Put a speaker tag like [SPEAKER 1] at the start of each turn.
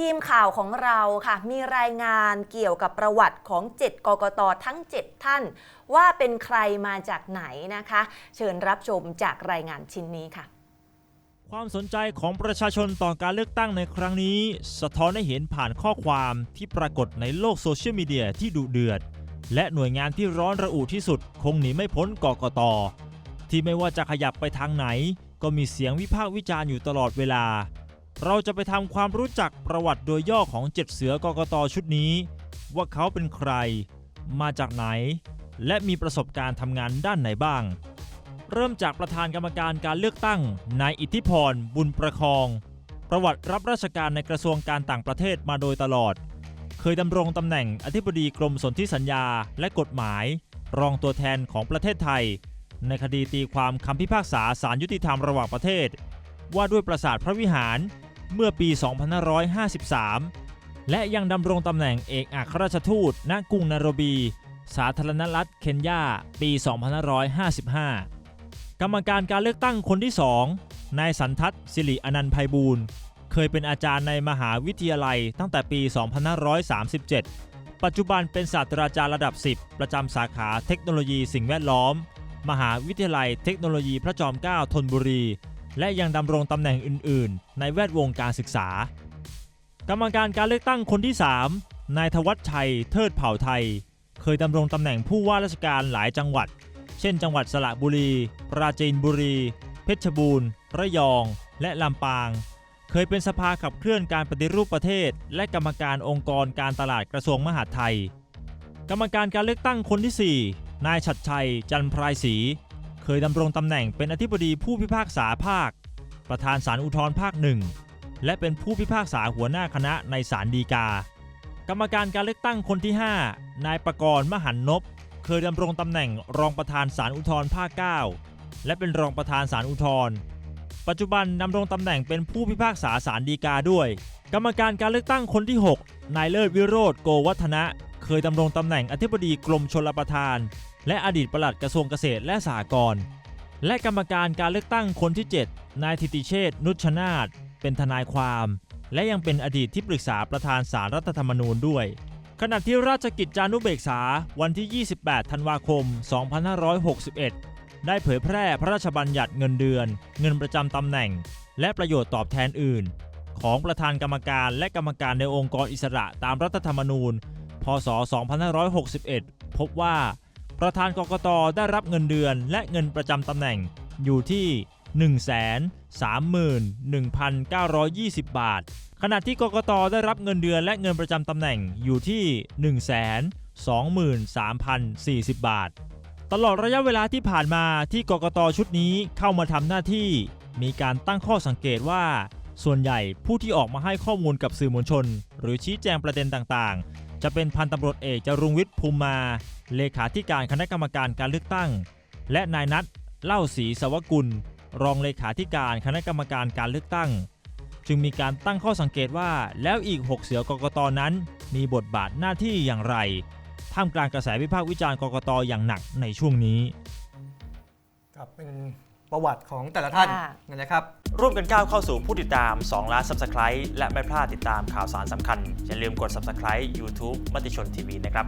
[SPEAKER 1] ทีมข่าวของเราค่ะ มีรายงานเกี่ยวกับประวัติของ 7 กกตทั้ง 7 ท่าน ว่าเป็นใครมาจากไหนนะคะ เชิญรับชมจากรายงานชิ้นนี้ค่ะ
[SPEAKER 2] ความสนใจของประชาชนต่อการเลือกตั้งในครั้งนี้ สะท้อนให้เห็นผ่านข้อความที่ปรากฏในโลกโซเชียลมีเดียที่ดุเดือด และหน่วยงานที่ร้อนระอุที่สุด คงหนีไม่พ้นกกตที่ไม่ว่าจะขยับไปทางไหน ก็มีเสียงวิพากษ์วิจารณ์อยู่ตลอดเวลา เราจะไปทำความรู้จักประวัติโดยย่อของเจ็ดเสือกกตชุดนี้ ว่าเขาเป็นใคร มาจากไหน และมีประสบการณ์ทำงานด้านไหนบ้าง เริ่มจากประธานกรรมการการเลือกตั้งนายอิทธิพร บุญประคอง ประวัติรับราชการในกระทรวงการต่างประเทศมาโดยตลอด เคยดำรงตำแหน่งอธิบดีกรมสนธิสัญญาและกฎหมาย รองตัวแทนของประเทศไทย ในคดีตีความคำพิพากษาศาลยุติธรรมระหว่างประเทศ ว่าด้วยปราสาทพระวิหาร เมื่อปี 2553 และยังดำรงตำแหน่งเอกอัครราชทูต ณ กรุงนาโรบี สาธารณรัฐเคนยา ปี 2555 กรรมการการเลือกตั้งคนที่ 2 นายสันทัศน์สิริอนันต์ไพบูลย์เคยเป็นอาจารย์ในมหาวิทยาลัยตั้งแต่ปี 2537 ปัจจุบันเป็นศาสตราจารย์ระดับ 10 ประจำสาขาเทคโนโลยีสิ่งแวดล้อม มหาวิทยาลัยเทคโนโลยีพระจอมเกล้าธนบุรี และยังดำรงตำแหน่งอื่น ๆ ในแวดวงการศึกษา กรรมการการเลือกตั้งคนที่ 3 นายธวัชชัย เทิดเผ่าไทย เคยดำรงตำแหน่งผู้ว่าราชการหลายจังหวัด เช่น จังหวัดสระบุรี ปราจีนบุรี เพชรบูรณ์ ระยอง และลำปาง เคยเป็นสภาขับเคลื่อนการปฏิรูปประเทศ และกรรมการองค์กรการตลาดกระทรวงมหาดไทย กรรมการการเลือกตั้งคนที่ 4 นายชัดชัย จันทร์พรายศรี เคยดำรงตำแหน่งเป็นอธิบดีผู้พิพากษาภาค ประธานศาลอุทธรภาคหนึ่งและเป็นผู้พิพากษาหัวหน้าคณะในศาลฎีกา กรรมการการเลือกตั้งคนที่ 5 นายประกรณ์มหันนบ เคยดำรงตำแหน่งรองประธานศาลอุทธรภาค 9 และเป็นรองประธานศาลอุทธรปัจจุบันดำรงตำแหน่งเป็นผู้พิพากษาศาลฎีกาด้วย กรรมการการเลือกตั้งคนที่ 6 นายเลิศวิโรธโกวัฒนะ เคยดำรงตำแหน่งอธิบดีกรมชลประทาน และอดีตปลัดกระทรวงเกษตรและสหกรณ์และกรรมการการเลือกตั้งคนที่ 7 นายธิติเชษนุชนาธเป็นทนายความ และยังเป็นอดีตที่ปรึกษาประธานสารรัฐธรรมนูญด้วย ขณะที่ราชกิจจานุเบกษาวันที่ 28 ธันวาคม 2561 ได้เผยแพร่พระราชบัญญัติเงินเดือน เงินประจำตำแหน่ง และประโยชน์ตอบแทนอื่น ของประธานกรรมการและกรรมการในองค์กรอิสระตามรัฐธรรมนูญ พศ 2561 พบว่า ประธานกกตได้รับเงินเดือนและเงินประจำตำแหน่งอยู่ที่ 131,920 บาท ขณะที่กกตได้รับเงินเดือนและเงินประจำตำแหน่งอยู่ที่ 123,040 บาท ตลอดระยะเวลาที่ผ่านมาที่กกตชุดนี้เข้ามาทำหน้าที่ มีการตั้งข้อสังเกตว่าส่วนใหญ่ผู้ที่ออกมาให้ข้อมูลกับสื่อมวลชน หรือชี้แจงประเด็นต่างๆ จะเป็นพันตำรวจเอกจรุงวิทย์ภูมิมา เลขาธิการคณะกรรมการการเลือกตั้ง และนายนัทเล่าศรีสวกุล รองเลขาธิการคณะกรรมการการเลือกตั้ง จึงมีการตั้งข้อสังเกตว่าแล้วอีก 6 เสือกกตนั้น มีบทบาทหน้าที่อย่างไร ท่ามกลางกระแสวิพากษ์วิจารณ์กกตอย่างหนักในช่วงนี้
[SPEAKER 3] ครับเป็น ประวัติของแต่ละท่าน
[SPEAKER 1] ค่ะ
[SPEAKER 3] นะครับ
[SPEAKER 2] ร่วมกันก้าวเข้าสู่ผู้ติดตาม 2 ล้าน Subscribe และไม่พลาดติดตามข่าวสารสำคัญ อย่าลืมกด Subscribe YouTube มติชนทีวีนะครับ